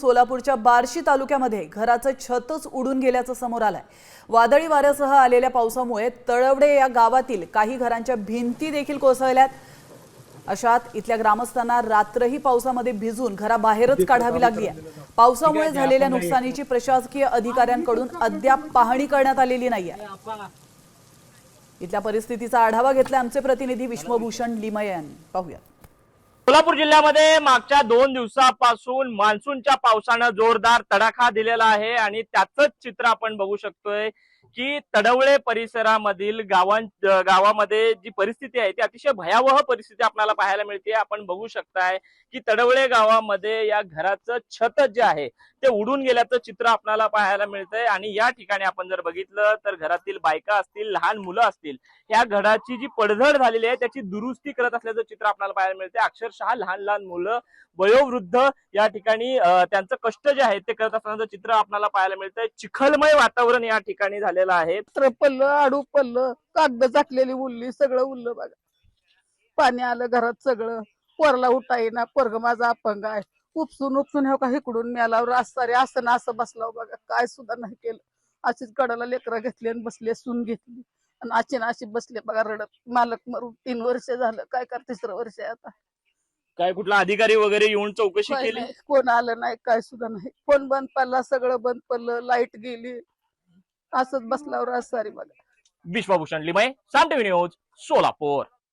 सोलापूरच्या बार्शी तालुक्यामध्ये घराचं छतच उडून गेल्याचं समोर आलंय. वादळी वाऱ्यासह आलेल्या पावसामुळे तळवडे या गावातील काही घरांच्या भिंती देखील कोसळल्यात. अशात इथल्या ग्रामस्थांना रात्रही पावसामध्ये भिजून घराबाहेरच काढावी लागली आहे. पावसामुळे झालेल्या नुकसानीची प्रशासकीय अधिकाऱ्यांकडून अद्याप पाहणी करण्यात आलेली नाहीये. इथल्या परिस्थितीचा आढावा घेतला आमचे प्रतिनिधी विश्वभूषण लिमये यांनी पाहूया सोलापूर जिल्ह्यामध्ये मागच्या दोन दिवसापासून मान्सूनच्या पावसानं जोरदार तडाखा दिलेला आहे आणि त्याच चित्र आपण बघू शकतोय की तडवळे परिसरामधील गावां गावामध्ये जी परिस्थिती आहे ती अतिशय भयावह परिस्थिती आपल्याला पाहायला मिळते. आपण बघू शकताय की तडवळे गावामध्ये या घराचं छत जे आहे ते उडून गेल्याचं चित्र आपल्याला पाहायला मिळतंय. आणि या ठिकाणी आपण जर बघितलं तर घरातील बायका असतील लहान मुलं असतील या घराची जी पडझड झालेली आहे त्याची दुरुस्ती करत असल्याचं चित्र आपल्याला पाहायला मिळते अक्षरशः लहान लहान मुलं वयोवृद्ध या ठिकाणी त्यांचं कष्ट जे आहे ते करत असल्याचं चित्र आपल्याला पाहायला मिळतंय. चिखलमय वातावरण या ठिकाणी झालेलं आहे. त्रपल्ल पडलं आडू पल्ल कागद झाकलेली उरली सगळं उरलं बघा. पाणी आलं घरात सगळं. पोरला उठा येईना पोरग माझा अपंग आहे. उपसून उपसून हे का इकडून मिळाल्यावर असं असं ना असं बसला बघा. काय सुद्धा नाही केलं. अशीच कडाला लेकरं घेतली आणि बसले सून घेतली. आणि ना अशी बसले बघा रडत. मालक मरून तीन वर्ष झालं. काय कर तिसरं वर्ष आहे आता? काय कुठला अधिकारी वगैरे येऊन चौकशी काय केली? नाही, कोण आलं नाही काय सुद्धा नाही. फोन बंद पडला सगळं बंद पडलं लाइट गेली. असंच बसल्यावर असं सारी बघा. Vishwabhushan Limaye TV news Solapur.